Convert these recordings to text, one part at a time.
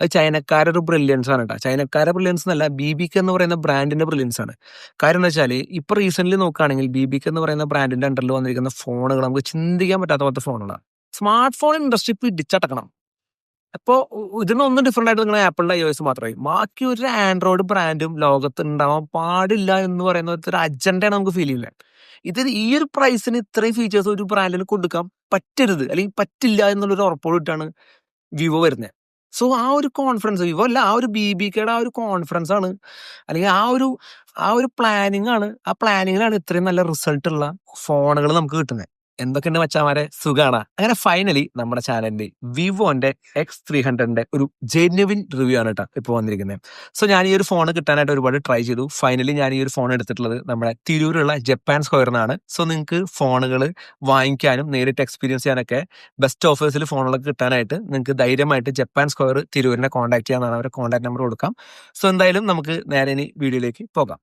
അത് ചൈനക്കാരുടെ ബ്രില്യൻസ് ആണ് കേട്ടോ ചൈനക്കാരുടെ ബ്രില്യൻസ് എന്നല്ല ബി ബി കെ എന്ന് പറയുന്ന ബ്രാൻഡിന്റെ ബ്രില്യൻസ് ആണ്. കാര്യം എന്താ വെച്ചാൽ ഇപ്പൊ റീസെന്റ് നോക്കുകയാണെങ്കിൽ ബി ബി കെ എന്ന് പറയുന്ന ബ്രാൻഡിന്റെ അണ്ടറിൽ വന്നിരിക്കുന്ന ഫോണുകൾ നമുക്ക് ചിന്തിക്കാൻ പറ്റാത്ത പോലത്തെ ഫോണുകളാണ് സ്മാർട്ട് ഫോൺ ഇൻഡസ്ട്രി ഇപ്പൊ ഇടിച്ചടക്കണം അപ്പോ ഇതിനൊന്നും ഡിഫറെന്റ് ആയിട്ട് നിങ്ങൾ ആപ്പിളിന്റെ ഐ ഒ എസ് മാത്രമായി ബാക്കി ഒരു ആൻഡ്രോയിഡ് ബ്രാൻഡും ലോകത്ത് ഉണ്ടാവാൻ പാടില്ല എന്ന് പറയുന്ന ഒരു അജണ്ടയാണ് നമുക്ക് ഫീൽ ചെയ്യുന്നത്. ഇത് ഈ ഒരു പ്രൈസിന് ഇത്രയും ഫീച്ചേഴ്സ് ഒരു ബ്രാൻഡിന് കൊടുക്കാൻ പറ്റരുത്. അല്ലെങ്കിൽ പറ്റില്ല എന്നുള്ളൊരു ഉറപ്പോടിട്ടാണ് വിവോ വരുന്നത്. സോ ആ ഒരു കോൺഫിഡൻസ് വിവോ അല്ല ആ ഒരു ബി ബി കെയുടെ ആ ഒരു കോൺഫിഡൻസ് ആണ്. അല്ലെങ്കിൽ ആ ഒരു ആ ഒരു പ്ലാനിങ് ആണ്. ആ പ്ലാനിങ്ങിലാണ് ഇത്രയും നല്ല റിസൾട്ട് ഉള്ള ഫോണുകൾ നമുക്ക് കിട്ടുന്നത് എന്തൊക്കെയുണ്ട് മച്ചാമാരെ? സുഖാണ്. അങ്ങനെ ഫൈനലി നമ്മുടെ ചാനലിന്റെ വിവോന്റെ എക്സ് ത്രീ ഹൺഡ്രഡിന്റെ ഒരു ജെന്യുവിൻ റിവ്യൂ ആണ് കേട്ടോ ഇപ്പൊ വന്നിരിക്കുന്നത് സോ ഞാൻ ഈ ഒരു ഫോൺ കിട്ടാനായിട്ട് ഒരുപാട് ട്രൈ ചെയ്തു. ഫൈനലി ഞാൻ ഈ ഒരു ഫോൺ എടുത്തിട്ടുള്ളത് നമ്മുടെ തിരൂരുള്ള ജപ്പാൻ സ്ക്വയറിനാണ് സോ നിങ്ങൾക്ക് ഫോണുകൾ വാങ്ങിക്കാനും നേരിട്ട് എക്സ്പീരിയൻസ് ചെയ്യാനൊക്കെ ബെസ്റ്റ് ഓഫേഴ്സിൽ ഫോണുകളൊക്കെ കിട്ടാനായിട്ട് നിങ്ങൾക്ക് ധൈര്യമായിട്ട് ജപ്പാൻ സ്ക്വയർ തിരൂരിനെ കോൺടാക്ട് ചെയ്യാനാണ് അവരുടെ കോൺടാക്ട് നമ്പർ കൊടുക്കാം. സോ എന്തായാലും നമുക്ക് നേരെ ഇനി വീഡിയോയിലേക്ക് പോകാം.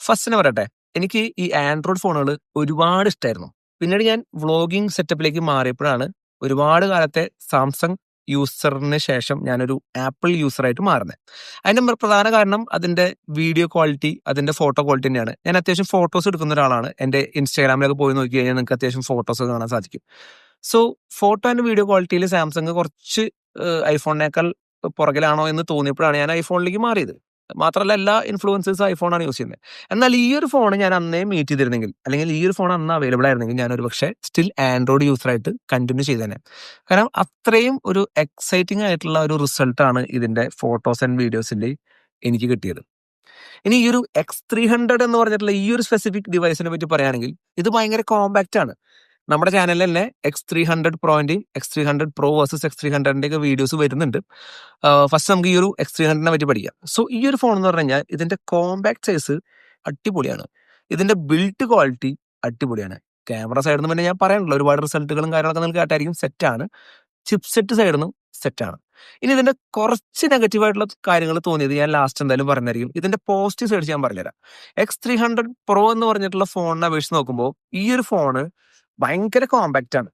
ഫസ്റ്റിന് പറയട്ടെ എനിക്ക് ഈ ആൻഡ്രോയിഡ് ഫോണുകൾ ഒരുപാട് ഇഷ്ടമായിരുന്നു പിന്നീട് ഞാൻ വ്ളോഗിംഗ് സെറ്റപ്പിലേക്ക് മാറിയപ്പോഴാണ് ഒരുപാട് കാലത്തെ സാംസങ് യൂസറിന് ശേഷം ഞാനൊരു ആപ്പിൾ യൂസറായിട്ട് മാറുന്നത്. അതിന്റെ പ്രധാന കാരണം അതിന്റെ വീഡിയോ ക്വാളിറ്റി അതിന്റെ ഫോട്ടോ ക്വാളിറ്റി തന്നെയാണ്. ഞാൻ അത്യാവശ്യം ഫോട്ടോസ് എടുക്കുന്ന ഒരാളാണ്. എന്റെ ഇൻസ്റ്റാഗ്രാമിലൊക്കെ പോയി നോക്കി കഴിഞ്ഞാൽ നിങ്ങൾക്ക് അത്യാവശ്യം ഫോട്ടോസ് കാണാൻ സാധിക്കും. സോ ഫോട്ടോ ആൻഡ് വീഡിയോ ക്വാളിറ്റിയിൽ സാംസങ് കുറച്ച് ഐഫോണിനേക്കാൾ പുറകിലാണോ എന്ന് തോന്നിയപ്പോഴാണ് ഞാൻ ഐഫോണിലേക്ക് മാറിയത്. മാത്രമല്ല എല്ലാ ഇൻഫ്ലുവൻസേഴ്സ് ഐഫോണാണ് യൂസ് ചെയ്യുന്നത്. എന്നാൽ ഈ ഒരു ഫോൺ ഞാൻ അന്നേ മീറ്റ് ചെയ്തിരുന്നെങ്കിൽ അല്ലെങ്കിൽ ഈ ഒരു ഫോൺ അന്ന് അവൈലബിൾ ആയിരുന്നെങ്കിൽ ഞാൻ ഒരു പക്ഷേ സ്റ്റിൽ ആൻഡ്രോയിഡ് യൂസറായിട്ട് കണ്ടിന്യൂ ചെയ്തേനെ. കാരണം അത്രയും ഒരു എക്സൈറ്റിംഗ് ആയിട്ടുള്ള ഒരു റിസൾട്ടാണ് ഇതിന്റെ ഫോട്ടോസ് ആൻഡ് വീഡിയോസിന്റെ എനിക്ക് കിട്ടിയത്. ഇനി ഈ ഒരു എക്സ് ത്രീ ഹൺഡ്രഡ് എന്ന് പറഞ്ഞിട്ടുള്ള ഈ ഒരു സ്പെസിഫിക് ഡിവൈസിനെ പറ്റി പറയുകയാണെങ്കിൽ ഇത് ഭയങ്കര കോമ്പാക്റ്റ് ആണ്. നമ്മുടെ ചാനലിൽ തന്നെ X three hundred പ്രോന്റെയും X three hundred pro versus X three ഹൺഡ്രഡിന്റെ ഒക്കെ വീഡിയോസ് വരുന്നുണ്ട്. ഫസ്റ്റ് നമുക്ക് ഈ ഒരു എക്സ് ത്രീ ഹൺഡ്രഡിനെ പറ്റി പഠിക്കാം. സോ ഈ ഒരു ഫോൺ എന്ന് പറഞ്ഞു കഴിഞ്ഞാൽ ഇതിന്റെ കോമ്പാക്ട് സൈസ് അടിപൊളിയാണ്. ഇതിന്റെ ബിൽഡ് ക്വാളിറ്റി അടിപൊളിയാണ്. ക്യാമറ സൈഡിൽ നിന്ന് പിന്നെ ഞാൻ പറയാനുള്ളൂ ഒരുപാട് റിസൾട്ടുകളും കാര്യങ്ങളൊക്കെ നിങ്ങൾക്ക് കേട്ടായിരിക്കും. സെറ്റാണ് ചിപ്സെറ്റ് സൈഡിൽ നിന്നും സെറ്റാണ് ഇനി ഇതിന്റെ കുറച്ച് നെഗറ്റീവ് ആയിട്ടുള്ള കാര്യങ്ങൾ തോന്നിയത് ഞാൻ ലാസ്റ്റ് എന്തായാലും പറഞ്ഞായിരിക്കും. ഇതിന്റെ പോസിറ്റീവ് സൈഡ് ഞാൻ പറഞ്ഞുതരാം. എക്സ് ത്രീ ഹൺഡ്രഡ് പ്രോ എന്ന് പറഞ്ഞിട്ടുള്ള ഫോണിനെ അപേക്ഷിച്ച് നോക്കുമ്പോൾ ഈ ഒരു ഫോണ് ഭയങ്കര കോമ്പാക്റ്റ് ആണ്.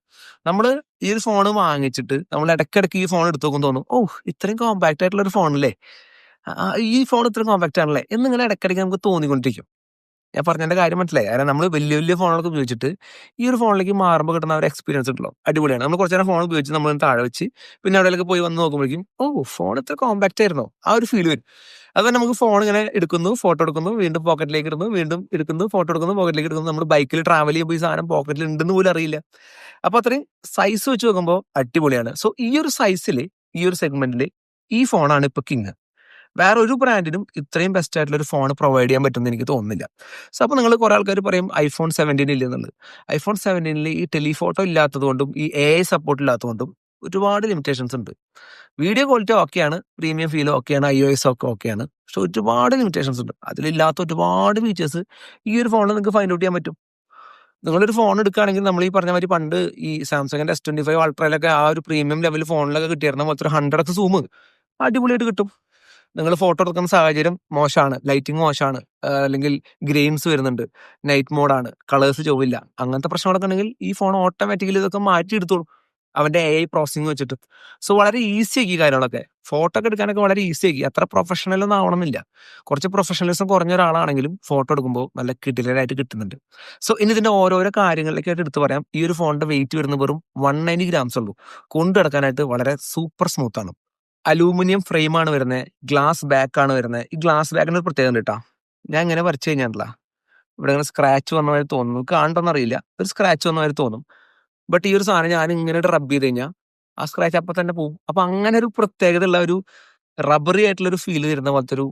നമ്മൾ ഈ ഒരു ഫോൺ വാങ്ങിച്ചിട്ട് നമ്മൾ ഇടയ്ക്കിടയ്ക്ക് ഈ ഫോൺ എടുത്തു നോക്കും തോന്നും ഓ ഇത്രയും കോമ്പാക്റ്റ് ആയിട്ടുള്ള ഒരു ഫോണല്ലേ ഈ ഫോൺ ഇത്രയും കോമ്പാക്റ്റ് ആണല്ലേ? എന്നിങ്ങനെ ഇടയ്ക്കിടയ്ക്ക് നമുക്ക് തോന്നിക്കൊണ്ടിരിക്കും. ഞാൻ പറഞ്ഞതിന്റെ കാര്യം മനസ്സിലായി. കാരണം നമ്മൾ വലിയ വലിയ ഫോണുകളൊക്കെ ഉപയോഗിച്ചിട്ട് ഈ ഒരു ഫോണിലേക്ക് മാറുമ്പോൾ കിട്ടുന്ന ഒരു എക്സ്പീരിയൻസ് ഉണ്ടല്ലോ. അടിപൊളിയാണ്. നമ്മൾ കുറച്ച് നേരം ഫോൺ ഉപയോഗിച്ച് നമ്മൾ താഴെ വെച്ച് പിന്നെ അവിടെയൊക്കെ പോയി വന്ന് നോക്കുമ്പോഴേക്കും ഓ ഫോൺ ഇത്ര കോമ്പാക്റ്റ് ആയിരുന്നോ? ആ ഒരു ഫീൽ വരും. അത് നമുക്ക് ഫോൺ ഇങ്ങനെ എടുക്കുന്നു ഫോട്ടോ എടുക്കുന്നു വീണ്ടും പോക്കറ്റിലേക്ക് ഇടുന്നു വീണ്ടും എടുക്കുന്നു ഫോട്ടോ എടുക്കുന്നു പോക്കറ്റിലേക്ക് എടുക്കുന്നു നമ്മൾ ബൈക്കിൽ ട്രാവൽ ചെയ്യുമ്പോൾ ഈ സാധനം പോക്കറ്റിൽ ഉണ്ടെന്ന് പോലും അറിയില്ല. അപ്പൊ അത്രയും സൈസ് വെച്ച് നോക്കുമ്പോൾ അടിപൊളിയാണ്. സോ ഈ ഒരു സൈസിൽ ഈ ഒരു സെഗ്മെന്റിൽ ഈ ഫോണാണ് ഇപ്പൊ കിങ് വേറെ ഒരു ബ്രാൻഡിനും ഇത്രയും ബെസ്റ്റ് ആയിട്ടുള്ള ഒരു ഫോൺ പ്രൊവൈഡ് ചെയ്യാൻ പറ്റുമെന്ന് എനിക്ക് തോന്നുന്നില്ല. സോ അപ്പോൾ നിങ്ങൾ കുറെ ആൾക്കാർ പറയും ഐഫോൺ സെവന്റീൻ ഇല്ല എന്നുള്ളത് ഐഫോൺ സെവന്റീനിൽ ഈ ടെലിഫോട്ടോ ഇല്ലാത്തതുകൊണ്ടും ഈ എ ഐ സപ്പോർട്ട് ഇല്ലാത്തതുകൊണ്ടും ഒരുപാട് ലിമിറ്റേഷൻസ് ഉണ്ട്. വീഡിയോ ക്വാളിറ്റി ഓക്കെയാണ് പ്രീമിയം ഫീൽ ഓക്കെയാണ് ഐ ഒ എസ് ഒക്കെ ഓക്കെയാണ് പക്ഷെ ഒരുപാട് ലിമിറ്റേഷൻസ് ഉണ്ട്. അതിലില്ലാത്ത ഒരുപാട് ഫീച്ചേഴ്സ് ഈ ഒരു ഫോണിൽ നിങ്ങൾക്ക് ഫൈൻഡ് ഔട്ട് ചെയ്യാൻ പറ്റും. നിങ്ങളൊരു ഫോൺ എടുക്കുകയാണെങ്കിൽ നമ്മൾ ഈ പറഞ്ഞ മാതിരി പണ്ട് ഈ സാംസങ്ങിന്റെ എസ് ട്വന്റി ഫൈവ് അൾട്രയിലൊക്കെ ആ ഒരു പ്രീമിയം ലെവൽ ഫോണിലൊക്കെ കിട്ടിയിരുന്ന പോലത്തെ ഒരു ഹൺഡ്രഡ് എക്സ് സൂം അടിപൊളിയായിട്ട് കിട്ടും. നിങ്ങൾ ഫോട്ടോ എടുക്കുന്ന സാഹചര്യം മോശമാണ് ലൈറ്റിംഗ് മോശമാണ് അല്ലെങ്കിൽ ഗ്രെയിൻസ് വരുന്നുണ്ട്. നൈറ്റ് മോഡാണ് കളേഴ്സ് ചൊവ്വില്ല. അങ്ങനത്തെ പ്രശ്നങ്ങളൊക്കെ ഉണ്ടെങ്കിൽ ഈ ഫോൺ ഓട്ടോമാറ്റിക്കലി ഇതൊക്കെ മാറ്റി എടുത്തോളും അവന്റെ എ ഐ പ്രോസസിങ് വെച്ചിട്ട്. സോ വളരെ ഈസി ആക്കി കാര്യങ്ങളൊക്കെ. ഫോട്ടോ ഒക്കെ എടുക്കാനൊക്കെ വളരെ ഈസി ആക്കി. അത്ര പ്രൊഫഷണൽ ഒന്നും ആവണമെന്നില്ല. കുറച്ച് പ്രൊഫഷണലിസം കുറഞ്ഞ ഒരാളാണെങ്കിലും ഫോട്ടോ എടുക്കുമ്പോൾ നല്ല കിട്ടിലായിട്ട് കിട്ടുന്നുണ്ട്. സോ ഇനി ഇതിന്റെ ഓരോരോ കാര്യങ്ങളിലേക്കായിട്ട് എടുത്തു പറയാം. ഈ ഒരു ഫോണിന്റെ വെയിറ്റ് വരുന്ന വെറും വൺ നയന്റി ഗ്രാംസ് ഉള്ളൂ. കൊണ്ടു കിടക്കാനായിട്ട് വളരെ സൂപ്പർ സ്മൂത്ത് ആണ്. അലൂമിനിയം ഫ്രെയിം ആണ് വരുന്നത് ഗ്ലാസ് ബാക്ക് ആണ് വരുന്നത് ഈ ഗ്ലാസ് ബാക്കിന് ഒരു പ്രത്യേകത കേട്ടോ ഞാൻ ഇങ്ങനെ വരച്ച് കഴിഞ്ഞാൽ ഇവിടെ ഇങ്ങനെ സ്ക്രാച്ച് വന്ന മാതിരി തോന്നുന്നു കാണണ്ടെന്ന് അറിയില്ല. ഒരു സ്ക്രാച്ച് വന്ന മാതിരി തോന്നും. ബട്ട് ഈ ഒരു സാധനം ഞാൻ ഇങ്ങനെ റബ്ബ് ചെയ്ത് കഴിഞ്ഞാൽ ആ സ്ക്രാച്ച് അപ്പം തന്നെ പോകും അപ്പം അങ്ങനെ ഒരു പ്രത്യേകത ഉള്ള ഒരു റബ്ബറി ആയിട്ടുള്ള ഒരു ഫീൽ തരുന്ന പോലത്തെ ഒരു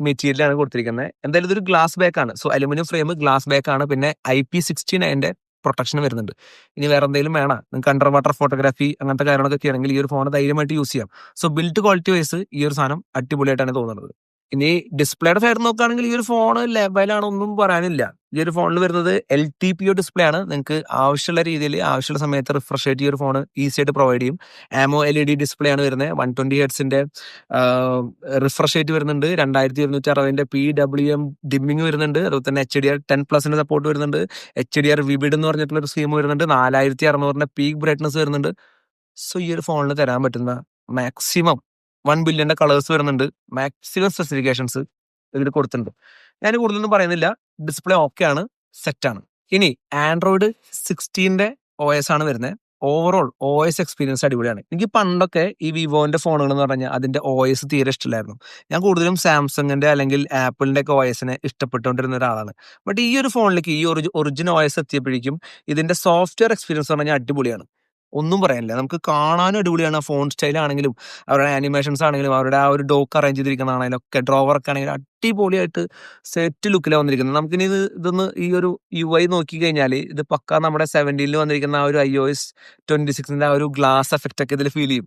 മെറ്റീരിയലാണ് കൊടുത്തിരിക്കുന്നത് എന്തായാലും ഇതൊരു glass ബാക്കാണ് so aluminium frame glass back ആണ്. പിന്നെ ഐ പി സിക്സ്റ്റി നയന്റെ പ്രൊട്ടക്ഷൻ വരുന്നുണ്ട്. ഇനി വേറെ എന്തെങ്കിലും വേണം? നിങ്ങൾക്ക് അണ്ടർ വാട്ടർ ഫോട്ടോഗ്രാഫി അങ്ങനത്തെ കാര്യങ്ങളൊക്കെ ചെയ്യണമെങ്കിൽ ഈ ഒരു ഫോൺ ധൈര്യമായിട്ട് യൂസ് ചെയ്യാം. സോ ബിൽഡ് ക്വാളിറ്റി വൈസ് ഈ ഒരു സാധനം അടിപൊളിയായിട്ടാണ് തോന്നുന്നത്. ഇനി ഡിസ്പ്ലേയുടെ സൈഡ് നോക്കുകയാണെങ്കിൽ ഈ ഒരു ഫോൺ ലെവലാണ് ഒന്നും പറയാനില്ല. ഈ ഒരു ഫോണിൽ വരുന്നത് L T P O display ആണ്. നിങ്ങൾക്ക് ആവശ്യമുള്ള രീതിയിൽ ആവശ്യമുള്ള സമയത്ത് റിഫ്രഷ് ആയിട്ട് ഈ ഒരു ഫോൺ ഈസി ആയിട്ട് പ്രൊവൈഡ് ചെയ്യും. AMOLED display ആണ് വരുന്നത്. വൺ ട്വന്റി ഹെഡ്സിന്റെ റിഫ്രഷ് ആയിട്ട് വരുന്നുണ്ട് രണ്ടായിരത്തി ഇരുന്നൂറ്റി അറുപതിന്റെ പി ഡബ്ല്യു എം ഡിമ്മിങ് വരുന്നുണ്ട്. അതുപോലെ തന്നെ എച്ച് ഡി ആർ ടെൻ പ്ലസിന്റെ സപ്പോർട്ട് വരുന്നുണ്ട്. എച്ച് ഡി ആർ വിബിഡ് എന്ന് പറഞ്ഞിട്ടുള്ള ഒരു സ്കീം വരുന്നുണ്ട്. നാലായിരത്തി അറുന്നൂറിന്റെ പീക്ക് ബ്രൈറ്റ്നസ് വരുന്നുണ്ട്. സോ ഈ ഒരു ഫോണിൽ തരാൻ പറ്റുന്ന മാക്സിമം വൺ ബില്യന്റെ കളേഴ്സ് വരുന്നുണ്ട്. മാക്സിമം സ്പെസിഫിക്കേഷൻസ് ഇതിൽ കൊടുത്തിട്ടുണ്ട്. ഞാൻ കൂടുതലൊന്നും പറയുന്നില്ല. ഡിസ്പ്ലേ ഓക്കെ ആണ് സെറ്റ് ആണ് ഇനി ആൻഡ്രോയിഡ് സിക്സ്റ്റീന്റെ ഒ എസ് ആണ് വരുന്നത്. ഓവറോൾ ഒ എസ് എക്സ്പീരിയൻസ് അടിപൊളിയാണ്. എനിക്ക് പണ്ടൊക്കെ ഈ വിവോന്റെ ഫോണുകൾ എന്ന് പറഞ്ഞാൽ അതിന്റെ ഒ എസ് തീരെ ഇഷ്ടമില്ലായിരുന്നു. ഞാൻ കൂടുതലും സാംസങ്ങിന്റെ അല്ലെങ്കിൽ ആപ്പിളിന്റെ ഒക്കെ ഒ എസിനെ ഇഷ്ടപ്പെട്ടുകൊണ്ടിരുന്ന ഒരാളാണ്. ബട്ട് ഈ ഒരു ഫോണിലേക്ക് ഈ ഒറിജിനൽ ഒ എസ് എത്തിയപ്പോഴേക്കും ഇതിന്റെ സോഫ്റ്റ്വെയർ എക്സ്പീരിയൻസ് പറഞ്ഞാൽ അടിപൊളിയാണ്. ഒന്നും പറയാനില്ല. നമുക്ക് കാണാനും അടിപൊളിയാണ്. ഫോൺ സ്റ്റൈൽ ആണെങ്കിലും അവരുടെ ആനിമേഷൻസ് ആണെങ്കിലും അവരുടെ ആ ഒരു ഡോക്ക് അറേഞ്ച് ചെയ്തിരിക്കുന്നതാണെങ്കിലും ഒക്കെ ഡ്രോവർ ഒക്കെ ആണെങ്കിലും അടിപൊളിയായിട്ട് സെറ്റ് ലുക്കിലാണ് വന്നിരിക്കുന്നത്. നമുക്കിനി ഇത് ഇതൊന്ന് ഈ ഒരു യു ഐ നോക്കി കഴിഞ്ഞാൽ ഇത് പക്ക നമ്മുടെ സെവന്റീനിൽ വന്നിരിക്കുന്ന ആ ഒരു ഐ ഒ എസ് ട്വന്റി സിക്സിന്റെ ആ ഒരു ഗ്ലാസ് എഫക്റ്റ് ഒക്കെ ഇതിൽ ഫീൽ ചെയ്യും.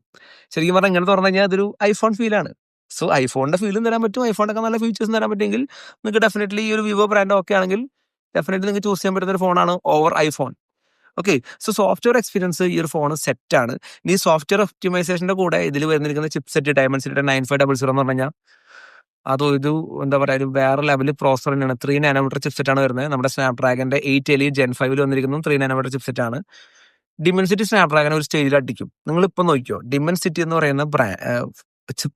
ശരിക്കും പറഞ്ഞാൽ ഇങ്ങനെ തുറന്നു കഴിഞ്ഞാൽ അതൊരു ഐഫോൺ ഫീലാണ് സോ ഐഫോണിന്റെ ഫീലും തരാൻ പറ്റും. ഐഫോണൊക്കെ നല്ല ഫീച്ചേഴ്സ് തരാൻ പറ്റുമെങ്കിൽ നിങ്ങൾക്ക് ഡെഫിനറ്റ്ലി ഈ ഒരു വിവോ ബ്രാൻഡ് ഒക്കെ ആണെങ്കിൽ ഡെഫിനറ്റ്ലി നിങ്ങൾക്ക് ചൂസ് ചെയ്യാൻ പറ്റുന്ന ഒരു ഫോണാണ് over iPhone okay so software experience ഈ ഒരു ഫോൺ സെറ്റ് ആണ്. ഇനി സോഫ്റ്റ്വെയർ ഒപ്റ്റിമൈസേഷന്റെ കൂടെ ഇതിൽ വരുന്നിരിക്കുന്ന chip set Dimensity nine five double zero എന്ന് പറഞ്ഞു കഴിഞ്ഞാൽ അത് ഒരു എന്താ പറയുക ഒരു വേറെ ലെവൽ പ്രോസർ തന്നെയാണ്. ത്രീ നാനോമീറ്റർ ചിപ്സെറ്റ് ആണ് വരുന്നത്. നമ്മുടെ സ്നാപ് ഡ്രാഗന്റെ എയ്റ്റ് എലി ജെൻ ഫൈവിൽ വന്നിരിക്കുന്നതും ത്രീ നാനോമീറ്റർ ചിപ്സെറ്റ് ആണ്. ഡിമെൻസിറ്റി സ്നാപ് ഡ്രാഗൻ ഒരു സ്റ്റേജിൽ അടിക്കും. നിങ്ങൾ ഇപ്പൊ നോക്കിയോ ഡിമെൻസിറ്റി എന്ന് പറയുന്ന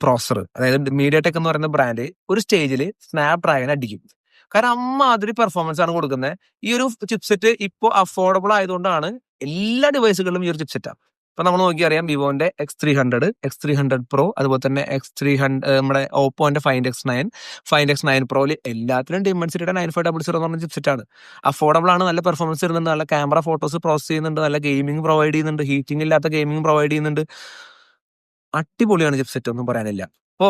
പ്രോസർ അതായത് മീഡിയ ടെക് എന്ന് പറയുന്ന ബ്രാൻഡ് ഒരു സ്റ്റേജിൽ സ്നാപ് ഡ്രാഗൻ അടിക്കും. കാരണം അമ്മാതിരി പെർഫോമൻസ് ആണ് കൊടുക്കുന്നത് ഈ ഒരു ചിപ്സെറ്റ് ഇപ്പോൾ അഫോർഡബിൾ ആയതുകൊണ്ടാണ് എല്ലാ ഡിവൈസുകളിലും ഈ ഒരു ചിപ്സെറ്റാണ് ഇപ്പൊ നമ്മൾ നോക്കി അറിയാം വിവോന്റെ X three hundred X three hundred pro അതുപോലെ തന്നെ എക്സ് ത്രീ ഹൺഡ്രഡ് നമ്മുടെ ഓപ്പോന്റെ find X nine find X nine പ്രോയിൽ എല്ലാത്തിലും ഡിമൻസിറ്റിയുടെ നയൻ ഫൈവ് ഡബിൾ സീറോ എന്ന് പറഞ്ഞ ചിപ്സെറ്റ് ആണ്. അഫോർഡബിൾ ആണ് നല്ല പെർഫോമൻസ് തരുന്നുണ്ട് നല്ല ക്യാമറ ഫോട്ടോസ് പ്രോസസ് ചെയ്യുന്നുണ്ട് നല്ല ഗെയിമിംഗ് പ്രൊവൈഡ് ചെയ്യുന്നുണ്ട് ഹീറ്റിംഗ് ഇല്ലാത്ത ഗെയിമിംഗ് പ്രൊവൈഡ് ചെയ്യുന്നുണ്ട്. അടിപൊളിയാണ് ചിപ്സെറ്റ് ഒന്നും പറയാനില്ല. അപ്പോ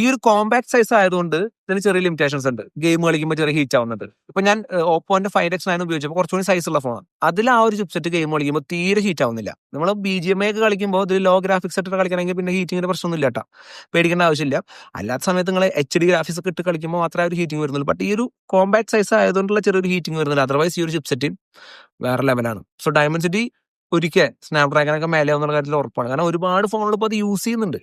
ഈ ഒരു കോമ്പാക്ട് സൈസ് ആയതുകൊണ്ട് ഇതിന് ചെറിയ ലിമിറ്റേഷൻസ് ഉണ്ട്. ഗെയിം കളിക്കുമ്പോൾ ചെറിയ ഹീറ്റ് ആവുന്നുണ്ട്. ഇപ്പൊ ഞാൻ ഓപ്പോന്റെ ഫൈവ് എക്സ് നയൻ ഉപയോഗിച്ചപ്പോൾ കുറച്ചുകൂടി സൈസ് ഉള്ള ഫോണാണ് അതിൽ ആ ഒരു ചിപ്സെറ്റ് ഗെയിം കളിക്കുമ്പോൾ തീരെ ഹീറ്റ് ആവുന്നില്ല. നമ്മൾ ബി ജി എം ഒക്കെ കളിക്കുമ്പോൾ ഇതിൽ ലോ ഗ്രാഫിക്സ് ഇട്ട് കളിക്കണമെങ്കിൽ പിന്നെ ഹീറ്റിങ്ങിന്റെ പ്രശ്നമൊന്നും ഇല്ല കേട്ടോ പേടിക്കേണ്ട ആവശ്യമില്ല. അല്ലാത്ത സമയത്ത് നിങ്ങൾ എച്ച് ഡി ഗ്രാഫിക്സ് ഒക്കെ ഇട്ട് കളിക്കുമ്പോൾ മാത്രമേ ഒരു ഹീറ്റിംഗ് വരുന്നുള്ളൂ. ബട്ട് ഈ ഒരു കോമ്പാക്ട് സൈസ് ആയതുകൊണ്ടുള്ള ചെറിയൊരു ഹീറ്റിംഗ് വരുന്നില്ല. അതർവൈസ് ഈ ഒരു ചിപ്സെറ്റ് വേറെ ലെവലാണ് സോ ഡയമണ്ട് സിറ്റി ഒരിക്കൽ സ്നാപ്ഡ്രാഗനൊക്കെ മേലെ എന്നുള്ള കാര്യത്തിൽ ഉറപ്പാണ്. കാരണം ഒരുപാട് ഫോണുകൾ ഇപ്പോൾ അത് യൂസ് ചെയ്യുന്നുണ്ട്.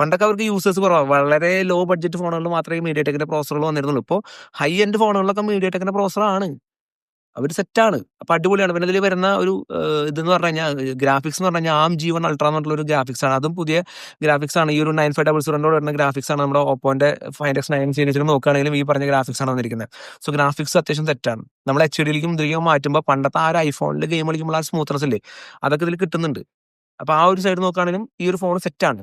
പണ്ടൊക്കെ അവർക്ക് യൂസേഴ്സ് കുറവാണ് വളരെ ലോ ബഡ്ജറ്റ് ഫോണുകളിൽ മാത്രമേ മീഡിയ ടെക്കിന്റെ പ്രോസറുകൾ വന്നിരുന്നുള്ളൂ. ഇപ്പോൾ ഹൈ എൻഡ് ഫോണുകളിലൊക്കെ മീഡിയ ടെക്കിന്റെ പ്രോസറാണ് അവർ സെറ്റാണ്. അപ്പൊ അടിപൊളിയാണ്. പിന്നെ ഇതിൽ വരുന്ന ഒരു ഇതെന്ന് പറഞ്ഞു കഴിഞ്ഞാൽ ഗ്രാഫിക്സ് എന്ന് പറഞ്ഞാൽ ആം ജീവൻ അൾട്ര എന്നുള്ള ഒരു ഗ്രാഫിക്സ് ആണ്. അതും പുതിയ ഗ്രാഫിക്സ് ആണ്. ഈ ഒരു നയൻ ഫൈവ് ഡബിൾ സീറോന്റെ വരുന്ന ഗ്രാഫിക്സ് ആണ് നമ്മുടെ ഓപ്പോന്റെ ഫൈവ് എക്സ് നയൻ സീരീസിൽ നോക്കുകയാണെങ്കിലും ഈ പറഞ്ഞ ഗ്രാഫിക്സ് ആണ് വന്നിരിക്കുന്നത്. സോ ഗ്രാഫിക്സ് അത്യാവശ്യം സെറ്റാണ്. നമ്മൾ എച്ച് ഡിയിലേക്കും ഇതിലേക്കും മാറ്റുമ്പോൾ പണ്ടത്തെ ആ ഒരു ഐഫോണിൽ ഗെയിം കളിക്കുമ്പോൾ ആ സ്മൂത്ത്നെസ് ഇല്ലേ അതൊക്കെ ഇതിൽ കിട്ടുന്നുണ്ട്. അപ്പൊ ആ ഒരു സൈഡ് നോക്കുകയാണെങ്കിലും ഈ ഒരു ഫോൺ സെറ്റാണ്.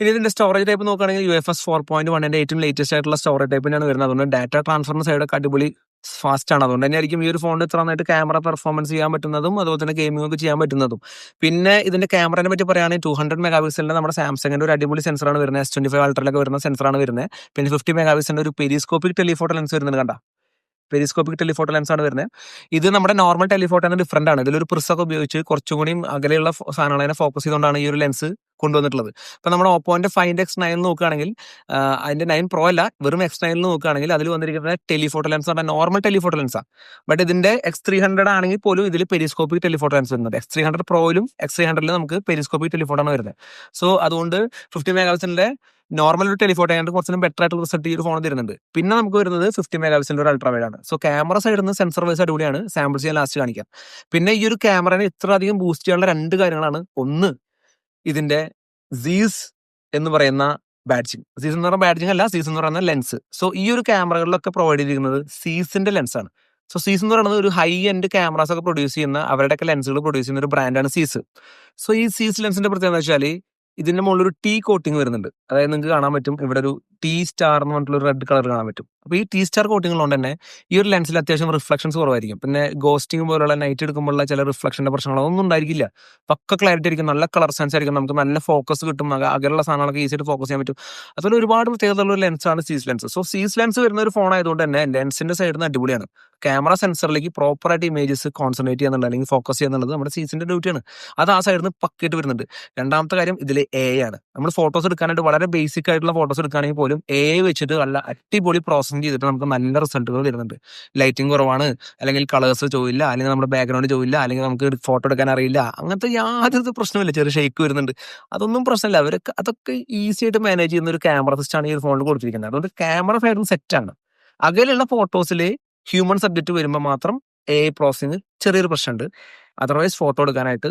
ഇനി ഇതിന്റെ സ്റ്റോറേജ് ടൈപ്പ് നോക്കുകയാണെങ്കിൽ U F S four point വണ്ണിന്റെ ഏറ്റവും ലേറ്റസ്റ്റ് ആയിട്ടുള്ള സ്റ്റോറേജ് ടൈപ്പിനാണ് വരുന്നത്. അതുകൊണ്ട് ഡാറ്റ ട്രാൻസ്ഫറിന് സൈഡൊക്കെ അടിപൊളി ഫാസ്റ്റ് ആണ് അതുകൊണ്ട് തന്നെ ആയിരിക്കും ഈ ഒരു ഫോണിൽ ഇത്ര നന്നായിട്ട് ക്യാമറ പെർഫോമൻസ് ചെയ്യാൻ പറ്റുന്നതും അതുപോലെ തന്നെ ഗെയിമിംഗ് ഒക്കെ ചെയ്യാൻ പറ്റുന്നതും. പിന്നെ ഇതിന്റെ ക്യാമറനെ പറ്റി പറയുകയാണെങ്കിൽ ടു ഹൺഡ്രഡ് മെഗാ പിക്സലിന്റെ നമ്മുടെ സാംസങ്ങിന്റെ ഒരു അടിപൊളി സെൻസറാണ് വരുന്നത്. എസ് ട്വന്റി ഫൈവ് അൾട്രയിലൊക്കെ വരുന്ന സെൻസറാണ് വരുന്നത്. പിന്നെ ഫിഫ്റ്റി മെഗാ പിക്സലിന്റെ ഒരു പെരിസ്കോപ്പിക് ടെലിഫോട്ടോ ലെൻസ് വരുന്നത് കണ്ട? പെരിസ്കോപ്പിക് ടെലിഫോട്ടോ ലെൻസ് ആണ് വരുന്നത്. ഇത് നമ്മുടെ നോർമൽ ടെലിഫോട്ടോ ഡിഫറെന്റ് ആണ്. ഇതിലൊരു പ്രിസൊക്കെ ഉപയോഗിച്ച് കുറച്ചും കൂടി അകലെയുള്ള സാധനങ്ങളെ ഫോക്കസ് ചെയ്തുകൊണ്ടാണ് ഈ ഒരു ലെൻസ് കൊണ്ടുവന്നിട്ടുള്ളത്. ഇപ്പൊ നമ്മുടെ ഓപ്പോന്റെ ഫൈൻഡ് എക്സ് നയൻ നോക്കുകയാണെങ്കിൽ അതിന്റെ നയൻ പ്രോ അല്ല വെറും എക്സ് നയനിൽ നോക്കുകയാണെങ്കിൽ അതിൽ വന്നിരിക്കുന്ന ടെലിഫോട്ടോ ലെൻസ് പറഞ്ഞാൽ നോർമൽ ടെലിഫോട്ടോ ലെൻസാണ് ബട്ട് ഇതിന്റെ എക്സ് ത്രീ ഹൺഡ്രഡ് ആണെങ്കിൽ പോലും ഇതിൽ പെരിസ്കോപ്പിക് ടെലിഫോട്ടോ ലെൻസ് വരുന്നത് എക്സ് ത്രീ ഹൺഡ്രഡ് പ്രോയിലും എക്സ് ത്രീ ഹൺഡ്രഡിൽ നമുക്ക് പെരിസ്കോപ്പിക് ടെലിഫോട്ടോ ആണ് വരുന്നത്. സോ അതുകൊണ്ട് ഫിഫ്റ്റി മെഗാപിക്സലിന്റെ നോർമൽ ഒരു ടെലിഫോട്ടോ ആയത് കുറച്ചും ബെറ്റർ ആയിട്ടുള്ള റിസൾട്ട് ഈ ഒരു ഫോൺ തരുന്നുണ്ട്. പിന്നെ നമുക്ക് വരുന്നത് ഫിഫ്റ്റി മെഗാപിക്സലിന്റെ ഒരു അൾട്രാ വൈഡ് ആണ്. സോ ക്യാമറ സൈഡിൽ നിന്ന് സെൻസർ വൈസ് അടിപൊളിയാണ്. സാമ്പിൾ ചെയ്യാൻ ലാസ്റ്റ് കാണിക്കാം. പിന്നെ ഈ ഒരു ക്യാമറനെ ഇത്ര അധികം ബൂസ്റ്റ് ചെയ്യാനുള്ള രണ്ട് കാര്യങ്ങളാണ്. ഒന്ന് ഇതിന്റെ സീസ് എന്ന് പറയുന്ന ബാഡ്ജിങ് സീസ് എന്ന് പറയുന്ന ബാഡ്ജിങ് അല്ല സീസ് എന്ന് പറയുന്ന ലെൻസ് സോ ഈ ഒരു ക്യാമറകളിലൊക്കെ പ്രൊവൈഡ് ചെയ്തിരിക്കുന്നത് സീസിന്റെ ലെൻസ് ആണ്. സോ സീസ് എന്ന് പറയുന്നത് ഒരു ഹൈ എൻഡ് ക്യാമറാസ് ഒക്കെ പ്രൊഡ്യൂസ് ചെയ്യുന്ന അവരുടെയൊക്കെ ലെൻസുകൾ പ്രൊഡ്യൂസ് ചെയ്യുന്ന ഒരു ബ്രാൻഡാണ് സീസ് സോ ഈ സീസ് ലെൻസിന്റെ പ്രത്യേകത വെച്ചാൽ ഇതിന്റെ മുകളിൽ ഒരു ടീ കോട്ടിങ് വരുന്നുണ്ട്. അതായത് നിങ്ങൾക്ക് കാണാൻ പറ്റും ഇവിടെ ഒരു ടീ സ്റ്റാർ എന്ന് പറഞ്ഞിട്ടുള്ള റെഡ് കളർ കാണാൻ പറ്റും. അപ്പൊ ഈ ടീ സ്റ്റാർ കോട്ടിംഗ് ഉള്ളതുകൊണ്ട് തന്നെ ഈ ഒരു ലെൻസിൽ അത്യാവശ്യം റിഫ്ലക്ഷൻസ് കുറവായിരിക്കും. പിന്നെ ഗോസ്റ്റിംഗ് പോലുള്ള നൈറ്റ് എടുക്കുമ്പോഴുള്ള ചില റിഫ്ലക്ഷന്റെ പ്രശ്നങ്ങളോ ഒന്നും ഉണ്ടായിരിക്കില്ല. പക്ക ക്ലാരിറ്റി ആയിരിക്കും നല്ല കളർ സെൻസ് ആയിരിക്കും നമുക്ക് നല്ല ഫോക്കസ് കിട്ടും അകലുള്ള സാധനങ്ങളൊക്കെ ഈസി ആയിട്ട് ഫോക്കസ് ചെയ്യാൻ പറ്റും. അതുപോലെ ഒരുപാട് പ്രത്യേകതയുള്ള ഒരു ലെൻസാണ് Zeiss lens so Zeiss lens വരുന്ന ഒരു ഫോൺ ആയതുകൊണ്ട് തന്നെ ലെൻസിന്റെ സൈഡിൽ നിന്ന് അടിപൊളിയാണ്. ക്യാമറ സെൻസറിലേക്ക് പ്രോപ്പർ ആയിട്ട് ഇമേജസ് കോൺസെൻട്രേറ്റ് ചെയ്യുന്നുണ്ട് അല്ലെങ്കിൽ ഫോക്കസ് ചെയ്യുന്നുള്ളത് നമ്മുടെ സീസിന്റെ ഡ്യൂട്ടിയാണ് അത് ആ സൈഡിൽ നിന്ന് പക്കയിട്ട് വരുന്നുണ്ട്. രണ്ടാമത്തെ കാര്യം ഇതിൽ എ ആണ്. നമ്മൾ ഫോട്ടോസ് എടുക്കാനായിട്ട് വളരെ ബേസിക് ആയിട്ടുള്ള ഫോട്ടോസ് എടുക്കുകയാണെങ്കിൽ പോലും എ വെച്ചിട്ട് നല്ല അടിപൊളി പ്രോസസ്സിംഗ് ചെയ്തിട്ട് നമുക്ക് നല്ല റിസൾട്ടുകൾ വരുന്നുണ്ട്. ലൈറ്റിംഗ് കുറവാണ് അല്ലെങ്കിൽ കളേഴ്സ് ചോദില്ല അല്ലെങ്കിൽ നമ്മുടെ ബാക്ക്ഗ്രൗണ്ട് ചോദില്ല അല്ലെങ്കിൽ നമുക്ക് ഫോട്ടോ എടുക്കാൻ അറിയില്ല. അങ്ങനത്തെ യാതൊരു പ്രശ്നമില്ല ചെറിയ ഷേക്ക് വരുന്നുണ്ട്. അതൊന്നും പ്രശ്നമില്ല. അവരൊക്കെ അതൊക്കെ ഈസി ആയിട്ട് മാനേജ് ചെയ്യുന്ന ഒരു ക്യാമറ സിസ്റ്റാണ് ഈ ഒരു ഫോണിൽ കൊടുത്തിരിക്കുന്നത്. അതുകൊണ്ട് ക്യാമറ സൈഡും സെറ്റാണ് അകലെയുള്ള ഫോട്ടോസിൽ ഹ്യൂമൻ സബ്ജക്റ്റ് വരുമ്പോൾ മാത്രം എ പ്രോസസ്സിങ് ചെറിയൊരു പ്രശ്നമുണ്ട്. അതർവൈസ് ഫോട്ടോ എടുക്കാനായിട്ട്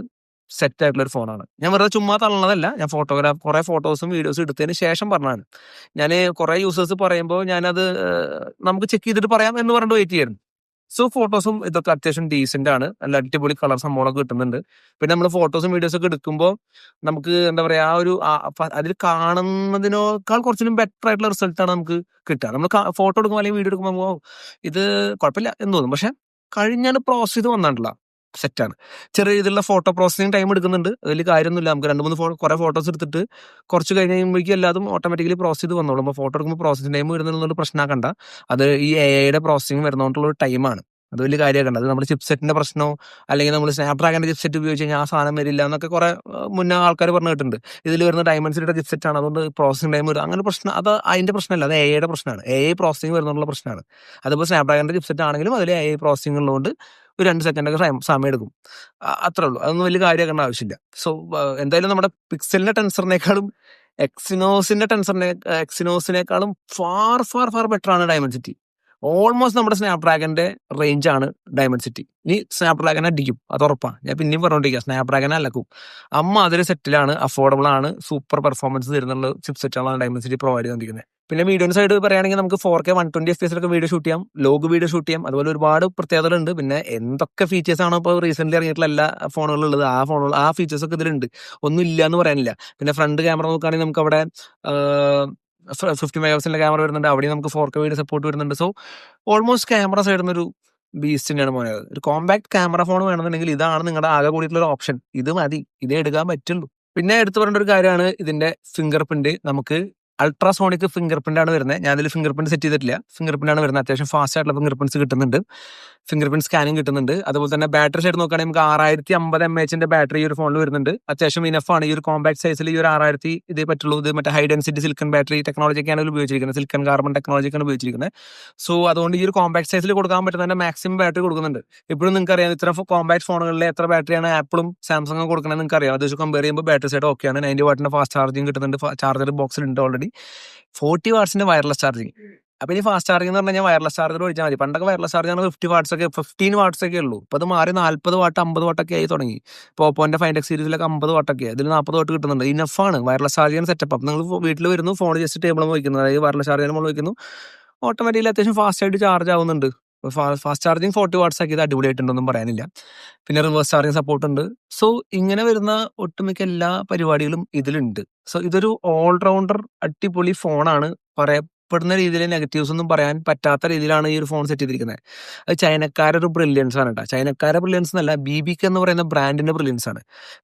സെറ്റ് ആയിട്ടുള്ള ഒരു ഫോണാണ്. ഞാൻ വെറുതെ ചുമ്മാ തള്ളണതല്ല. ഞാൻ ഫോട്ടോഗ്രാഫ് കുറെ ഫോട്ടോസും വീഡിയോസും എടുത്തതിന് ശേഷം പറഞ്ഞാണ് ഞാൻ കുറെ യൂസേഴ്സ് പറയുമ്പോൾ ഞാനത് നമുക്ക് ചെക്ക് ചെയ്തിട്ട് പറയാം എന്ന് പറഞ്ഞിട്ട് വെയിറ്റ് ചെയ്യായിരുന്നു. സോ ഫോട്ടോസും ഇതൊക്കെ അത്യാവശ്യം ഡീസെന്റ് ആണ്. നല്ല അടിപൊളി കളർ സംഭവങ്ങളൊക്കെ കിട്ടുന്നുണ്ട്. പിന്നെ നമ്മൾ ഫോട്ടോസും വീഡിയോസും ഒക്കെ എടുക്കുമ്പോൾ നമുക്ക് എന്താ പറയാ ആ ഒരു അതിൽ കാണുന്നതിനേക്കാൾ കുറച്ചും ബെറ്റർ ആയിട്ടുള്ള റിസൾട്ട് ആണ് നമുക്ക് കിട്ടുക. നമ്മൾ ഫോട്ടോ എടുക്കുമ്പോൾ അല്ലെങ്കിൽ വീഡിയോ എടുക്കുമ്പോൾ "ഓ, ഇത് കുഴപ്പമില്ല എന്ന് തോന്നും. പക്ഷെ കഴിഞ്ഞാണ് പ്രോസസ് ചെയ്ത് വന്നിട്ടില്ല സെറ്റാണ് ചെറിയ രീതിയിലുള്ള ഫോട്ടോ പ്രോസസ്സിങ് ടൈം എടുക്കുന്നുണ്ട്. അതിൽ കാര്യമൊന്നുമില്ല. നമുക്ക് രണ്ട് മൂന്ന് ഫോ കുറെ ഫോട്ടോസ് എടുത്തിട്ട് കുറച്ച് കഴിഞ്ഞ് കഴിയുമ്പോഴേക്കും എല്ലാതും ഓട്ടോമാറ്റിക്കലി പ്രോസസ് ചെയ്ത് വന്നോളും. അപ്പോൾ ഫോട്ടോ എടുക്കുമ്പോൾ പ്രോസസ്സിംഗ് ടൈം വരുന്നതിനൊന്നും പ്രശ്നമാക്കണ്ട അത് ഈ എ ഐയുടെ പ്രോസസ്സിങ് വരുന്നതുകൊണ്ടുള്ള ഒരു ടൈമാണ് അത് വലിയ കാര്യമാക്കണ്ട. അത് നമ്മുടെ ചിപ്സെറ്റിന്റെ പ്രശ്നമോ അല്ലെങ്കിൽ നമ്മൾ സ്നാപ് ഡ്രാഗന്റെ ചിപ്സെറ്റ് ഉപയോഗിച്ച് കഴിഞ്ഞാൽ ആ സാധനം വരില്ല എന്നൊക്കെ കുറെ മുന്നേ ആൾക്കാർ പറഞ്ഞു കേട്ടിട്ടുണ്ട്. ഇതിൽ വരുന്ന ഡയമണ്ട്സിയുടെ ചിപ്സെറ്റ് ആണ്. അതുകൊണ്ട് പ്രോസസ്സിംഗ് ടൈം വരും. അങ്ങനെ പ്രശ്നം അത് അതിന്റെ പ്രശ്നമല്ല. അത് എ ഐയുടെ പ്രശ്നമാണ്. എ ഐ പ്രോസസ്സിംഗ് വരുന്നുള്ള പ്രശ്നമാണ്. അതിപ്പോൾ സ്നാപ് ഡ്രാഗന്റെ ചിപ്സെറ്റ് ആണെങ്കിലും അതിൽ എ ഐ പ്രോസസ്സിംഗ് ഉള്ളതുകൊണ്ട് ഒരു രണ്ട് സെക്കൻഡൊക്കെ സമയം- സമയം എടുക്കും. അത്രേ ഉള്ളൂ. അതൊന്നും വലിയ കാര്യമാക്കേണ്ട ആവശ്യമില്ല. സോ എന്തായാലും നമ്മുടെ പിക്സലിന്റെ ടെൻസറിനേക്കാളും എക്സിനോസിന്റെ ടെൻസറിനെ എക്സിനോസിനേക്കാളും ഫാർ ഫാർ ഫാർ ബെറ്റർ ആണ് ഡയമണ്ട് സിറ്റി. ഓൾമോസ്റ്റ് നമ്മുടെ സ്നാപ്ഡ്രാഗന്റെ റേഞ്ച് ആണ് ഡയമണ്ട് സിറ്റി. ഇനി സ്നാപ്ഡ്രാഗൻ അടിക്കും. അത് ഉറപ്പാണ് ഞാൻ പിന്നെയും പറഞ്ഞോണ്ടിരിക്കുക സ്നാപ്ഡ്രാഗൻ അല്ലക്കും അമ്മ അതൊരു സെറ്റിലാണ് അഫോർഡബിൾ ആണ് സൂപ്പർ പെർഫോമൻസ് തരുന്നുള്ള ചിപ്സെറ്റാണ് സെറ്റുകളാണ് ഡയമണ്ട് സിറ്റി പ്രൊവൈഡ് ചെയ്തിരിക്കുന്നത് പിന്നെ വീഡിയോന്റെ സൈഡ് പറയുകയാണെങ്കിൽ നമുക്ക് four K one twenty F P എസിലൊക്കെ video shoot ചെയ്യാം. ലോഗ് വീഡിയോ ഷൂട്ട് ചെയ്യാം. അതുപോലെ ഒരുപാട് പ്രത്യേകതകളുണ്ട്. പിന്നെ എന്തൊക്കെ ഫീച്ചേഴ്സ് ആണോ ഇപ്പോൾ റീസെന്റ് ഇറങ്ങിയിട്ടുള്ള എല്ലാ ഫോണുകളുള്ളത് ആ ഫോണുകൾ ആ ഫീച്ചേഴ്സ് ഒക്കെ ഇതിലുണ്ട്. ഒന്നും ഇല്ല എന്ന് പറയാനില്ല. പിന്നെ ഫ്രണ്ട് ക്യാമറ നോക്കുകയാണെങ്കിൽ നമുക്ക് അവിടെ ഫിഫ്റ്റി മെഗാ പിക്സലിന്റെ ക്യാമറ വരുന്നുണ്ട്. അവിടെ നമുക്ക് ഫോർ കെ വീഡിയോ സപ്പോർട്ട് വരുന്നുണ്ട്. സോ ഓൾമോസ്റ്റ് ക്യാമറ സൈഡിൽ നിന്നൊരു ഒരു ബീസ്റ്റ് തന്നെയാണ് മോനെ ഒരു കോമ്പാക്ട് ക്യാമറ ഫോൺ വേണമെന്നുണ്ടെങ്കിൽ ഇതാണ് നിങ്ങളുടെ ആകെ കൂടിയിട്ടുള്ള ഒരു ഓപ്ഷൻ ഇത് മതി. ഇതേ എടുക്കാൻ പറ്റുള്ളൂ. പിന്നെ എടുത്തു പറഞ്ഞ ഒരു കാര്യമാണ്. ഇതിന്റെ ഫിംഗർ പ്രിന്റ് നമുക്ക് അൾട്രാസോണിക് ഫിംഗർ പ്രിന്റ് ആണ് വരുന്നത്. ഞാൻ ഇതിൽ ഫിംഗർ പ്രിന്റ് സെറ്റ് ചെയ്തിട്ടില്ല. ഫിംഗർ പ്രിന്റ് ആണ് വരുന്നത്. അത്യാവശ്യം ഫാസ്റ്റ് ആയിട്ടുള്ള ഫിംഗർ പ്രിന്റ്സ് കിട്ടുന്നുണ്ട്. ഫിംഗർ പ്രിന്റ് സ്കാനിങ് കിട്ടുന്നുണ്ട്. അതുപോലെ തന്നെ ബാറ്ററി സൈഡ് നോക്കുകയാണെങ്കിൽ നമുക്ക് ആറായിരത്തി അമ്പത് എം എച്ചിന്റെ ബാറ്ററി ഈ ഒരു ഫോണിൽ വരുന്നുണ്ട്. അത്യാവശ്യം ഇനഫ് ആണ്. ഈ ഒരു കോമ്പാക്ട് സൈസിൽ ഈ ഒരു ആറായിരത്തി ഇതേ പറ്റുള്ളൂ. ഇത് മറ്റേ ഹൈ ഡെൻസിറ്റി സിൽക്കൺ ബാറ്ററി ടെക്നോളജിയൊക്കെയാണ് ഉപയോഗിച്ചിരിക്കുന്നത്. സിൽക്കൺ കാർബൺ ടെക്നോളജിയാണ് ഉപയോഗിച്ചിരിക്കുന്നത്. സോ അതുകൊണ്ട് ഈ ഒരു കോമ്പാക്ട് സൈസിൽ കൊടുക്കാൻ പറ്റുന്ന മാക്സിമം ബാറ്ററി കൊടുക്കുന്നുണ്ട്. ഇപ്പോഴും നിങ്ങൾക്ക് അറിയാം ഇത്ര കോമ്പാക്ട് ഫോണുകളിൽ എത്ര ബാറ്ററിയാണ് ആപ്പിളും സാംസങ്ങും കൊടുക്കണമെന്ന് നിങ്ങൾക്ക് അറിയാം അത് വെച്ച് കമ്പയർ ചെയ്യുമ്പോൾ ബാറ്ററി സൈഡ് ഓക്കെയാണ് നയന്റി വാട്ടിന്റെ ഫാസ്റ്റ് ചാർജിങ് കിട്ടുന്നുണ്ട്. ചാർജർ ബോക്സിൽ ഉണ്ട് ഓൾറെഡി ഫോർട്ടി വാട്ട്സിന്റെ വയർലെസ് ചാർജിങ് അപ്പൊ ഇനി ഫാസ്റ്റ് ചാർജിംഗ് എന്ന് പറഞ്ഞാൽ വയർലെസ് ചാർജർ ഒഴിച്ചാൽ മതി. പണ്ടൊക്കെ വയർലെസ് ചാർജ് ആണ് ഫിഫ്റ്റി വാട്ട്സ് ഒക്കെ ഫിഫ്റ്റീൻ വാട്ട്സ് ഒക്കെ ഉള്ളൂ. ഇപ്പൊ അത് മാറി നാല്പത് വാട്ട് അമ്പത് വാട്ടൊക്കെ ആയി തുടങ്ങി. ഇപ്പോൾ ഓപ്പോന്റെ ഫൈൻ എക്സ് സീരീസിലൊക്കെ അമ്പത് വാട്ടൊക്കെ ഇതിൽ നാൽപ്പത് വാട്ട് കിട്ടുന്നുണ്ട്. ഇനഫ് ആണ്. വയർലെസ് ചാർജ് ചെയ്യാൻ സെറ്റപ്പ് അപ്പം നിങ്ങൾ വീട്ടിൽ വരുന്നു ഫോൺ ജസ്റ്റ് ടേബിൾ വയ്ക്കുന്നു അതായത് വയർലെസ് ചാർജ് നമ്മൾ വയ്ക്കുന്നു ഓട്ടോമാറ്റിക്കലി അത്യാവശ്യം ഫാസ്റ്റ് ആയിട്ട് ചാർജ് ആവുന്നുണ്ട്. ഫാസ്റ്റ് ചാർജിങ് ഫോർട്ടി വാട്ട്സ് ആക്കിയത് അടിപൊളിയായിട്ടുണ്ടെന്നും പറയാനില്ല. പിന്നെ റിവേഴ്സ് ചാർജിങ് സപ്പോർട്ട് ഉണ്ട്. സോ ഇങ്ങനെ വരുന്ന ഒട്ടുമിക്ക എല്ലാ പരിപാടികളും ഇതിലുണ്ട്. സോ ഇതൊരു ഓൾറൗണ്ടർ അടിപൊളി ഫോണാണ്. പറയപ്പെടുന്ന രീതിയിൽ നെഗറ്റീവ്സ് ഒന്നും പറയാൻ പറ്റാത്ത രീതിയിലാണ് ഈ ഒരു ഫോൺ സെറ്റ് ചെയ്തിരിക്കുന്നത്. അത് ചൈനക്കാരൊരു ബ്രില്യൻസ് ആണ് കേട്ടോ. ചൈനക്കാരുടെ ബ്രില്യൻസ് എന്നല്ല ബി ബിക്ക് എന്ന് പറയുന്ന ബ്രാൻഡിന്റെ ബ്രില്യൻസ് ആണ്.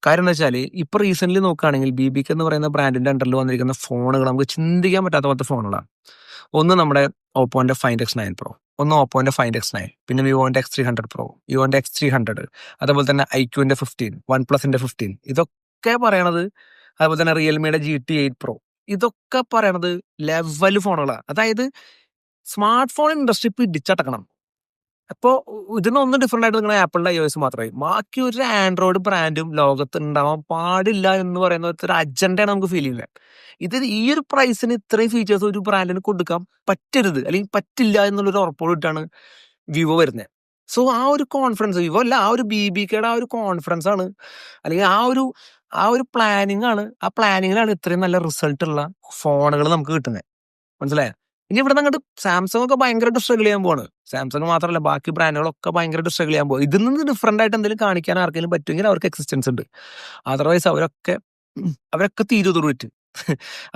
കാര്യം എന്താ വെച്ചാൽ ഇപ്പൊ റീസെന്റ് നോക്കുകയാണെങ്കിൽ ബി ബിക്ക് എന്ന് പറയുന്ന ബ്രാൻഡിന്റെ അണ്ടറിൽ വന്നിരിക്കുന്ന ഫോണുകൾ നമുക്ക് ചിന്തിക്കാൻ പറ്റാത്ത പോലത്തെ ഫോണുകളാണ്. ഒന്ന് നമ്മുടെ ഓപ്പോന്റെ ഫൈൻഡ് എക്സ് നയൻ പ്രോ ഒന്ന് ഓപ്പോന്റെ ഫൈൻഡ് എക്സ് നയൻ പിന്നെ വിവോന്റെ എക്സ് ത്രീ ഹൺഡ്രഡ് പ്രോ വിവോന്റെ എക്സ് ത്രീ ഹൺഡ്രഡ് അതേപോലെ തന്നെ ഐക്യുവിന്റെ ഫിഫ്റ്റീൻ വൺ പ്ലസിന്റെ ഫിഫ്റ്റീൻ ഇതൊക്കെ പറയണത് അതുപോലെ തന്നെ റിയൽമിയുടെ ജി ടി എയ്റ്റ് പ്രോ ഇതൊക്കെ പറയണത് ലെവൽ ഫോണുകളാണ് അതായത് സ്മാർട്ട് ഫോൺ ഇൻഡസ്ട്രി പിടിച്ചടക്കണം. അപ്പോ ഇതിനൊന്നും ഡിഫറെന്റ് ആയിട്ട് നിങ്ങളുടെ ആപ്പിളിന്റെ ഐ എസ് മാത്രമായി ബാക്കി ഒരു ആൻഡ്രോയിഡ് ബ്രാൻഡും ലോകത്ത് ഉണ്ടാവാൻ പാടില്ല എന്ന് പറയുന്ന ഒരു അജണ്ടയാണ് നമുക്ക് ഫീൽ ചെയ്യുന്നത്. ഇത് ഈ ഒരു പ്രൈസിന് ഇത്രയും ഫീച്ചേഴ്സ് ഒരു ബ്രാൻഡിന് കൊടുക്കാൻ പറ്റരുത്. അല്ലെങ്കിൽ പറ്റില്ല എന്നുള്ളൊരു ഉറപ്പോടിട്ടാണ് വിവോ വരുന്നത്. സോ ആ ഒരു കോൺഫിഡൻസ് വിവോ അല്ല ആ ഒരു ബി ബി കെയുടെ ആ ഒരു കോൺഫിഡൻസ് ആണ്. അല്ലെങ്കിൽ ആ ഒരു ആ ഒരു പ്ലാനിങ് ആണ്. ആ പ്ലാനിങ്ങിലാണ് ഇത്രയും നല്ല റിസൾട്ട് ഉള്ള ഫോണുകൾ നമുക്ക് കിട്ടുന്നത്. മനസ്സിലായോ? ഇനി ഇവിടെ അങ്ങോട്ട് സാംസങ് ഒക്കെ ഭയങ്കരമായിട്ട് സ്ട്രഗിൾ ചെയ്യാൻ പോവാണ്. സാംസങ് മാത്രമല്ല ബാക്കി ബ്രാൻഡുകളൊക്കെ ഭയങ്കരമായിട്ട് സ്ട്രഗിൾ ചെയ്യാൻ പോകും ഇതിൽ നിന്ന് ഡിഫറെന്റ് ആയിട്ട് എന്തെങ്കിലും കാണിക്കാൻ ആർക്കെങ്കിലും പറ്റുമെങ്കിൽ അവർക്ക് എക്സിസ്റ്റൻസ് ഉണ്ട്. അതർവൈസ് അവരൊക്കെ അവരൊക്കെ തീരു തുറുവിറ്റ്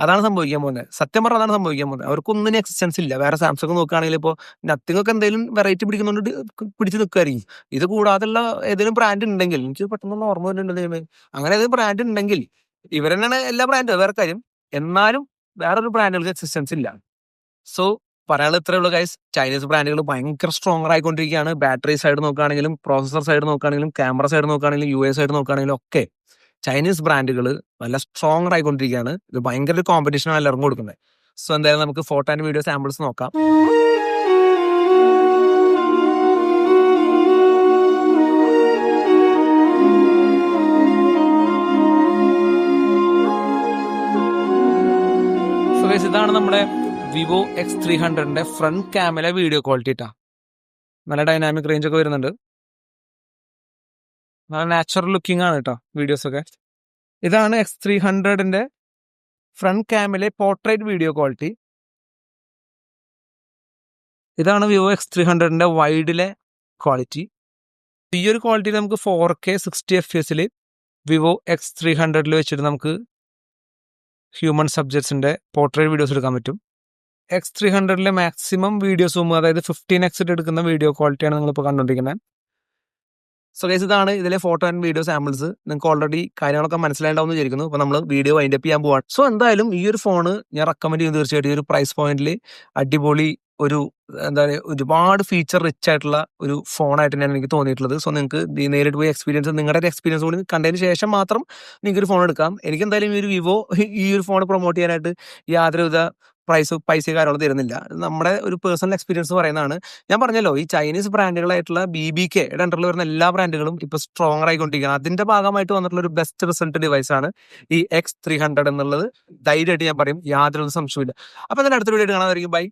അതാണ് സംഭവിക്കാൻ പോകുന്നത് സത്യം പറഞ്ഞാൽ അതാണ് സംഭവിക്കാൻ പോകുന്നത് അവർക്കൊന്നും എക്സിസ്റ്റൻസ് ഇല്ല. വേറെ സാംസങ് നോക്കുകയാണെങ്കിൽ ഇപ്പോൾ നത്തിങ് ഒക്കെ എന്തെങ്കിലും വെറൈറ്റി പിടിക്കുന്നുണ്ട് പിടിച്ച് നിൽക്കുമായിരിക്കും ഇത് കൂടാതെയുള്ള ഏതെങ്കിലും ബ്രാൻഡ് ഉണ്ടെങ്കിൽ എനിക്ക് പെട്ടെന്ന് ഓർമ്മ വരുന്നുണ്ട് അങ്ങനെ ഏതെങ്കിലും ബ്രാൻഡ് ഉണ്ടെങ്കിൽ ഇവരെന്നാണ് എല്ലാ ബ്രാൻഡും വേറെ കാര്യം. എന്നാലും വേറൊരു ബ്രാൻഡുകൾക്ക് എക്സിസ്റ്റൻസ് ഇല്ല. സോ പറയാനുള്ള ഇത്രേ ഉള്ളൂ ഗൈസ് ചൈനീസ് ബ്രാൻഡുകൾ ഭയങ്കര സ്ട്രോങ് ആയിക്കൊണ്ടിരിക്കുകയാണ്. ബാറ്ററി സൈഡ് നോക്കുകയാണെങ്കിലും പ്രോസസർ സൈഡ് നോക്കുകയാണെങ്കിലും ക്യാമറ സൈഡ് നോക്കുകയാണെങ്കിലും യു എ സൈഡ് നോക്കുകയാണെങ്കിലും ഒക്കെ ചൈനീസ് ബ്രാൻഡുകൾ നല്ല സ്ട്രോങ് ആയിക്കൊണ്ടിരിക്കുകയാണ്. ഇത് ഭയങ്കര ഒരു കോമ്പറ്റീഷനാണ് എല്ലാവർക്കും കൊടുക്കുന്നത്. സോ എന്തായാലും നമുക്ക് ഫോട്ടോ ആൻഡ് വീഡിയോ സാമ്പിൾസ് നോക്കാം. ഇതാണ് നമ്മുടെ വിവോ എക്സ് ത്രീ ഹൺഡ്രഡിന്റെ ഫ്രണ്ട് ക്യാമറ വീഡിയോ ക്വാളിറ്റി ഇട്ടാ നല്ല ഡൈനാമിക് റേഞ്ച് ഒക്കെ വരുന്നുണ്ട്. നല്ല നാച്ചുറൽ ലുക്കിംഗ് ആണ് കേട്ടോ വീഡിയോസ് ഒക്കെ. ഇതാണ് എക്സ് ത്രീ ഹൺഡ്രഡിന്റെ ഫ്രണ്ട് ക്യാമിലെ പോർട്രേറ്റ് വീഡിയോ ക്വാളിറ്റി ഇതാണ് വിവോ എക്സ് ത്രീ ഹൺഡ്രഡിന്റെ വൈഡിലെ ക്വാളിറ്റി ഈ ഒരു ക്വാളിറ്റി നമുക്ക് ഫോർ കെ സിക്സ്റ്റി എഫ് എസിൽ വിവോ എക്സ് ത്രീ ഹൺഡ്രഡിൽ വെച്ചിട്ട് നമുക്ക് ഹ്യൂമൻ സബ്ജക്ട്സിന്റെ പോർട്രേറ്റ് വീഡിയോസ് എടുക്കാൻ പറ്റും. എക്സ് ത്രീ ഹൺഡ്രഡിലെ മാക്സിമം വീഡിയോ സൂം അതായത് ഫിഫ്റ്റീൻ എക്സിൽ എടുക്കുന്ന വീഡിയോ ക്വാളിറ്റിയാണ് നിങ്ങളിപ്പോൾ കണ്ടുകൊണ്ടിരിക്കുന്നത് സോ ഗൈസ് ഇതാണ് ഇതിലെ ഫോട്ടോ ആൻഡ് വീഡിയോ സാമ്പിൾസ് നിങ്ങൾക്ക് ഓൾറെഡി കാര്യങ്ങളൊക്കെ മനസ്സിലായിട്ടുണ്ടാവും വിചാരിക്കുന്നു. അപ്പോൾ നമ്മൾ വീഡിയോ വൈൻഡ് അപ്പ് ചെയ്യാൻ പോവാണ്. സോ എന്തായാലും ഈ ഒരു ഫോണ് ഞാൻ റെക്കമെൻഡ് ചെയ്യും തീർച്ചയായിട്ടും. ഈ ഒരു പ്രൈസ് പോയിന്റിൽ അടിപൊളി ഒരു എന്താ പറയുക ഒരുപാട് ഫീച്ചർ റിച്ച് ആയിട്ടുള്ള ഒരു ഫോണായിട്ട് തന്നെയാണ് എനിക്ക് തോന്നിയിട്ടുള്ളത്. സോ നിങ്ങൾക്ക് നേരിട്ട് പോയി എക്സ്പീരിയൻസ് നിങ്ങളുടെ ഒരു എക്സ്പീരിയൻസ് കൂടി കണ്ടതിന് ശേഷം മാത്രം നിങ്ങൾക്ക് ഒരു ഫോൺ എടുക്കാം. എനിക്ക് എന്തായാലും ഈ ഒരു വിവോ ഈ ഒരു ഫോൺ പ്രൊമോട്ട് ചെയ്യാനായിട്ട് യാതൊരുവിധ പ്രൈസ് പൈസ കാര്യങ്ങൾ തരുന്നില്ല. നമ്മുടെ ഒരു പേഴ്സണൽ എക്സ്പീരിയൻസ് പറയുന്നതാണ്. ഞാൻ പറഞ്ഞല്ലോ ഈ ചൈനീസ് ബ്രാൻഡുകളായിട്ടുള്ള ബി ബി കെ അണ്ടറിൽ വരുന്ന എല്ലാ ബ്രാൻഡുകളും ഇപ്പൊ സ്ട്രോങ് ആയിക്കൊണ്ടിരിക്കുകയാണ്. അതിന്റെ ഭാഗമായിട്ട് വന്നിട്ടുള്ള ഒരു ബെസ്റ്റ് റിസൾട്ട് ഡിവൈസ് ആണ് ഈ എക്സ് ത്രീ ഹൺഡ്രഡ് എന്നുള്ളത്. ധൈര്യമായിട്ട് ഞാൻ പറയും യാതൊരു സംശയമില്ല അപ്പൊ എന്തായാലും അടുത്ത വീഡിയോ കാണാതായിരിക്കും ബൈ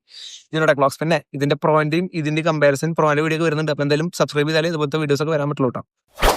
ഇതിനോടെ ക്ലോക്സ് പിന്നെ ഇതിന്റെ പ്രോന്റെയും ഇതിന്റെ കമ്പാരിസൺ പ്രോന്റെ വീഡിയോ ഒക്കെ വരുന്നുണ്ട്. അപ്പൊ എന്തായാലും സബ്സ്ക്രൈബ് ചെയ്താലേ ഇതുപോലത്തെ വീഡിയോസ് ഒക്കെ വരാൻ പറ്റുള്ളൂ കേട്ടോ